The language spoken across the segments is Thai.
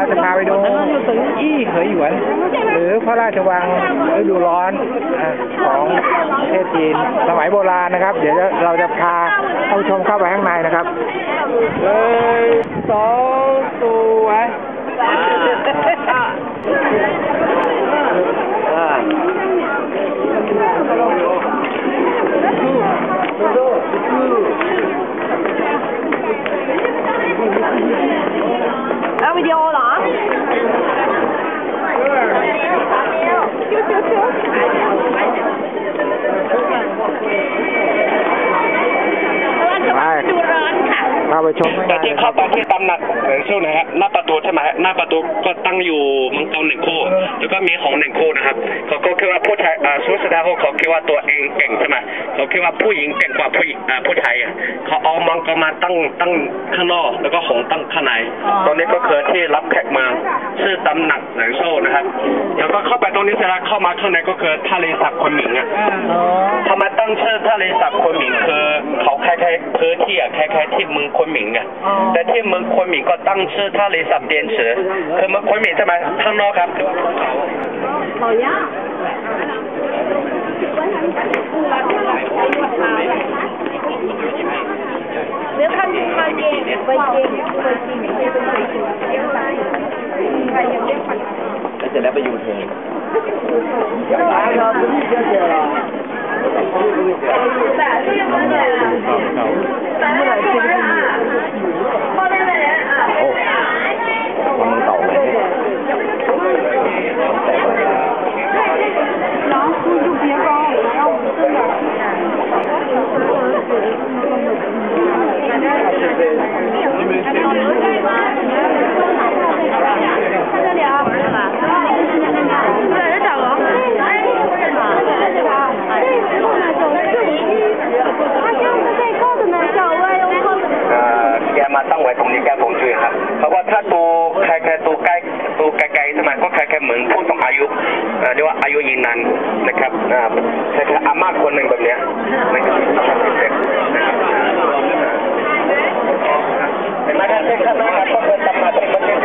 ราจะพาไปดูอี้เหยหยวน หรือพระราชวังฤดูร้อนของประเทศจีนสมัยโบราณนะครับ เดี๋ยวเราจะพาท่านผู้ชมเข้าไปข้างในนะครับเลยสองตัวอ่า เอาวิดีโอเหรอ ไป ดูร้อนค่ะ เข้า ไปชมแต่ที่เข้าไปที่ตำหนักเหรินซิ่วนะฮะหน้าประตูใช่ไหมหน้าประตูก็ตั้งอยู่มังกรหนึ่งคู่ แล้วก็มีของหนึ่งคู่นะครับเขาก็คิดว่าผู้ชายอ่าสุสดาเขาเขาคิดว่าตัวเองเก่งใช่ไหมเขาคิดว่าผู้หญิงเก่งกว่าผู้อ่าผู้ชายอะเขาเอามังกรมาตั้งตั้งข้างนอกแล้วก็ของตั้งข้าง ในตอนนี้ก็คือที่รับแขกเมืองชื่อตำหนักเหรินซิ่วนะครับแล้วก็เข้าไปตรงนี้เสร็จแล้วเข้ามาข้างในก็คือทะเลสาบคนหมิงอะทำไมตั้งชื่อทะเลสาบควนหมิงคือเขาคล้ายๆพื้นที่อะคล้ายๆที่เมืองควนหมิงอะแต่ที่เมืองควนหมิงก็ตั้งชื่อทะเลสาบเดียนเสือคือเมืองควนหมิงใช่ไหมข้างนอกครับ หวยตรงนี้แกผมช่วยครับ เพราะว่าถ้าตัวใครๆตัวใกล้ตัวไกลๆสมัยก็ใครๆเหมือนผู้สูงอายุเรียกว่าอายุยืนนานนะครับอ่าครๆอาม่าคนหนึ่งแบบเนี้ยนะครับเห็นไหมครับที่ข้างหน้าครับก็คือตำนานเป็นประเทศ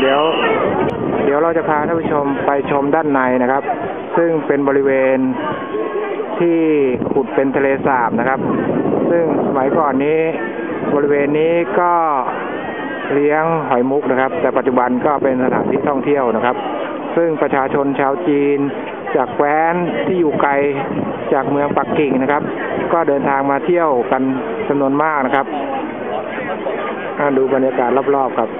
เดี๋ยว เดี๋ยวเราจะพาท่านผู้ชมไปชมด้านในนะครับ ซึ่งเป็นบริเวณที่ขุดเป็นทะเลสาบนะครับ ซึ่งสมัยก่อนนี้บริเวณนี้ก็เลี้ยงหอยมุกนะครับ แต่ปัจจุบันก็เป็นสถานที่ท่องเที่ยวนะครับ ซึ่งประชาชนชาวจีน จากแคว้นที่อยู่ไกลจากเมืองปักกิ่งนะครับ ก็เดินทางมาเที่ยวกันจำนวนมากนะครับดูบรรยากาศรอบๆครับ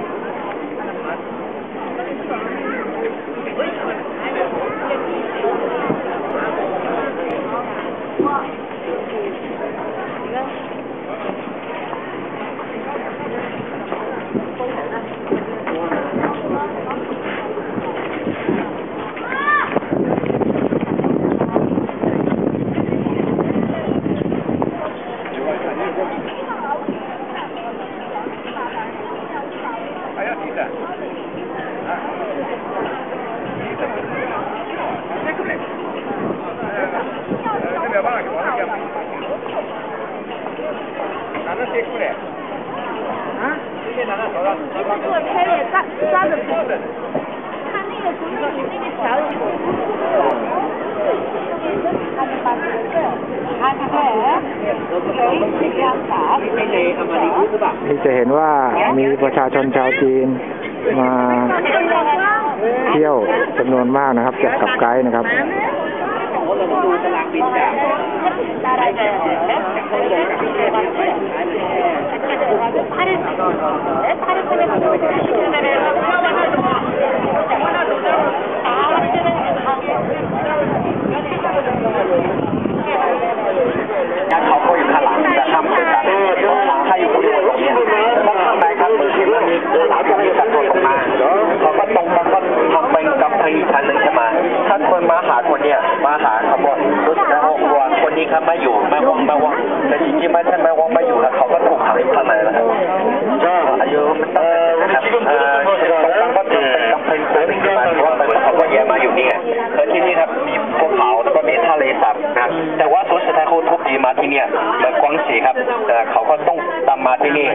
这个开的抓抓着。不是，看那个不是你那个 จะเห็นว่ามีประชาชนชาวจีนมาเที่ยวจำนวนมากนะครับจากกับไกด์นะครับ เขาก็อยู่ข้างหลังแต่ทำเป็นการถ้าอยู่บริเวณตรงนี้แล้วข้างในครับมือที่มันมีหลายคนที่สัดส่วนออกมาเขาก็ตรงมันก็ทำเป็นกำแพงอีกชั้นหนึ่งใช่ไหมถ้าคนมาหาคนเนี่ยมาหาเขาบอกรู้สึกแล้วว่านไม่อยู่ไม่วงไม่วงแต่จริงๆไม่ใช่ไม่วงไม่อยู่แล้วเขาก็ถูกขังอยู่ข้างในแล้วครับอายุมันต้องนะครับเอ่อตรงนั้นก็เป็นกำแพงสูงขึ้นมาเพราะว่าเขาก็แย่มาอยู่นี่ไงคือที่นี่ครับมีภูเขาแล้วก็มีทะเลสาบนะแต่ว่าสุดท้ายเขาทุบดีมาที่เนี่ยเหมือนกวางสีครับแต่เขาก็ต้อง มมาที่นี่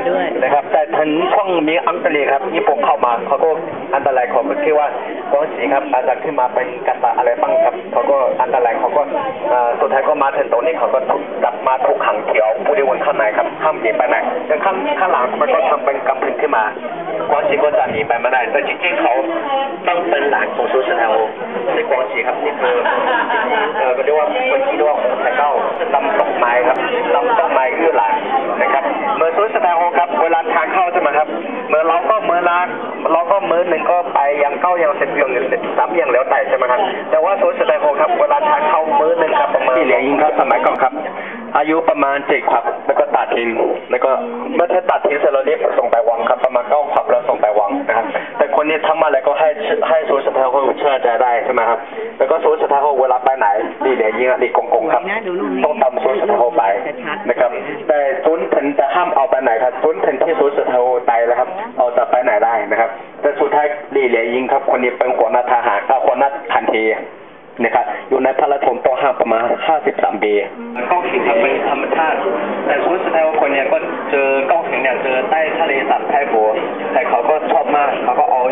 นะครับ แต่ถึงช่วงมีอังกฤษครับญี่ปุ่นเข้ามาเขาก็อันตรายเขาก็คิดว่ากวางสีครับอาจจะขึ้นมาเป็นกัตตะอะไรบ้างครับเขาก็อันตรายเขาก็เอ่อสุดท้ายก็มาถึงตรงนี้เขาก็ถูกกลับมาถูกขังเขียวบริเวณข้างในครับห้ามหนีไปไหนแต่ข้างข้างหลังมันก็ทำเป็นกำแพงขึ้นมากวางสีก็จะหนีไปไม่ได้แต่จริงๆเขาต้องเป็นหลานของซูซานเอลในกวางสีครับนี่คือเออก็เรียกว่าคนที่เรียกว่าของไทเก้าจะตำตกไม้ครับตำตกไม้คือหลา เราก็มือหนึ่งก็ไปยังเก้ายังเสิบยังสามยังแล้วแต่ใช่ไหมครับ แต่ว่าซูซานเอลครับเวลาทานเข้ามือหนึ่งครับประมาณที่เหลียงยิงครับสมัยก่อนครับ อายุประมาณเจ็ดครับ แล้วก็ตัดทิ้งแล้วก็เมื่อถ้าตัดทิ้งเสร็จเราเรียกส่งไปวังครับ ประมาณเก้าขับแล้วส่งไปวังนะครับ แต่คนนี้ทำอะไรก็ให้ให้ โซสถาเขาเชื่อใจได้ใช่ไหมครับ แล้วก็โซสถาเขาเวลาไปไหนดีเดี๋ยวยิงอะดีกงกงครับ ต้องตามโซสถาเขาไปนะครับ แต่จุนถึงจะห้ามเอาไปไหนครับจุนถึงที่โซสถาเขาตายแล้วครับ เอาจะไปไหนได้นะครับ แต่สุดท้ายดีเหลียยิงครับ คนนี้เป็นหัวหน้าทหารอ่าหัวหน้าทันทีนะครับอยู่ในพระราชทมต้องห้ามประมาณ 53 ปีก้องหินครับเป็นธรรมชาติ แต่สุดท้ายว่าคนเนี่ยก็เจอก้องหินเนี่ยเจอใต้ทะเลสาบไทโบแต่เขาก็ชอบมาก เขาก็เอา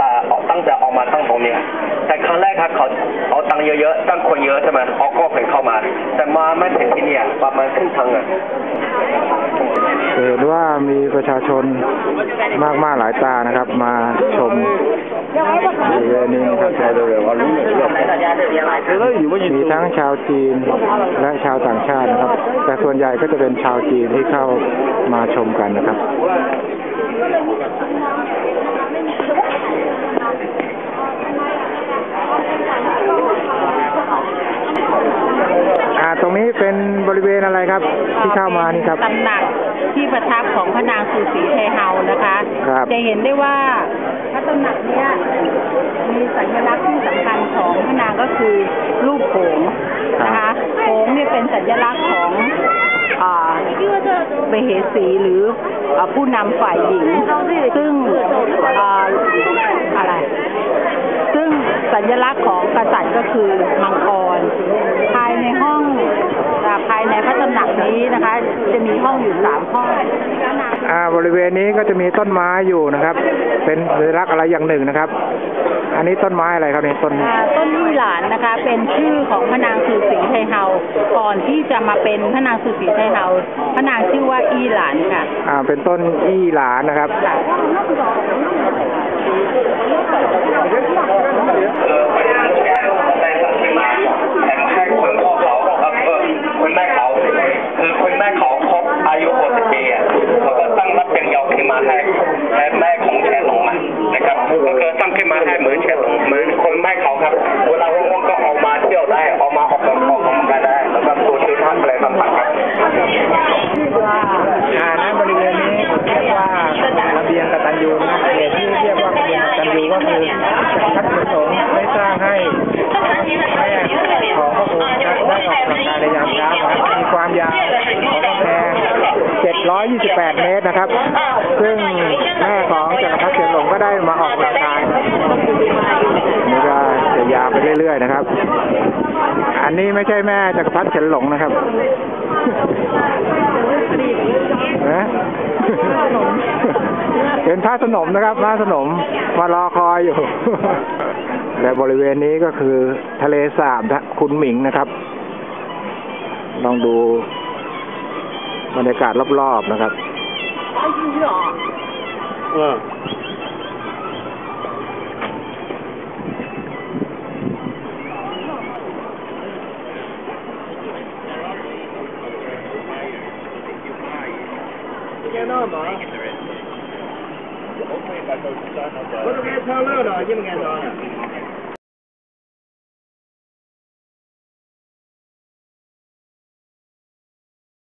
ตาเอา ตั้งใจเอามาตั้งตรงเนี้ยแต่ครั้งแรกครับเขาเอาตังค์เยอะๆตั้งคนเยอะใช่ไหมเอาก้องหินเข้ามา แต่มาไม่ถึงที่เนี่ยประมาณครึ่งทางอะเห็นว่ามีประชาชนมากมากๆหลายตานะครับ มาชมบริเวณนี้นะครับมีทั้งชาวจีนและชาวต่างชาตินะครับ แต่ส่วนใหญ่ก็จะเป็นชาวจีนที่เข้ามาชมกันนะครับ อ่า ตรงนี้เป็น บริเวณอะไรครับ ที่เข้ามานี่ครับตำหนักที่ประทับของพระนางสุสีไทเฮานะคะ ครับจะเห็นได้ว่าพระตำหนักเนี้ยมีสัญลักษณ์ที่สำคัญของพระนางก็คือรูปโขงนะคะโขงเนี่ยเป็นสัญลักษณ์ของอ่าเบเหสีหรืออ่าผู้นำฝ่ายหญิง ซึ่งอ่าอะไรซึ่งสัญลักษณ์ของกษัตริย์ก็คือมังกร ภายในห้องอ่า ภายในพระตำหนักนี้นะคะ จะมีห้องอยู่สามห้องอ่าบริเวณนี้ก็จะมีต้นไม้อยู่นะครับ เป็นสัญลักษณ์อะไรอย่างหนึ่งนะครับ อันนี้ต้นไม้อะไรครับเนี่ยต้นอ่าต้นยี่หลานนะคะ เป็นชื่อของพระนางสุสีไทเฮาก่อนที่จะมาเป็นพระนางสุสีไทเฮาพระนางชื่อว่าอีหลานค่ะอ่าเป็นต้นอี้หลานนะครับเ728 เมตรนะครับ ซึ่งแม่ของจักรพรรดิเฉียงหลงก็ได้มาออกกำลังกายนี่ก็จะยาวไปเรื่อยๆนะครับ อันนี้ไม่ใช่แม่จักรพรรดิเฉียงหลงนะครับนะเป็นพระสนมนะครับพระสนมมารอคอยอยู่ และบริเวณนี้ก็คือทะเลสาบนะคุณหมิงนะครับ ลองดู บรรยากาศรอบๆนะครับเออแกนอนเหรอก็ต้องแกเช่วเลือดหรอยิ่งแกนอน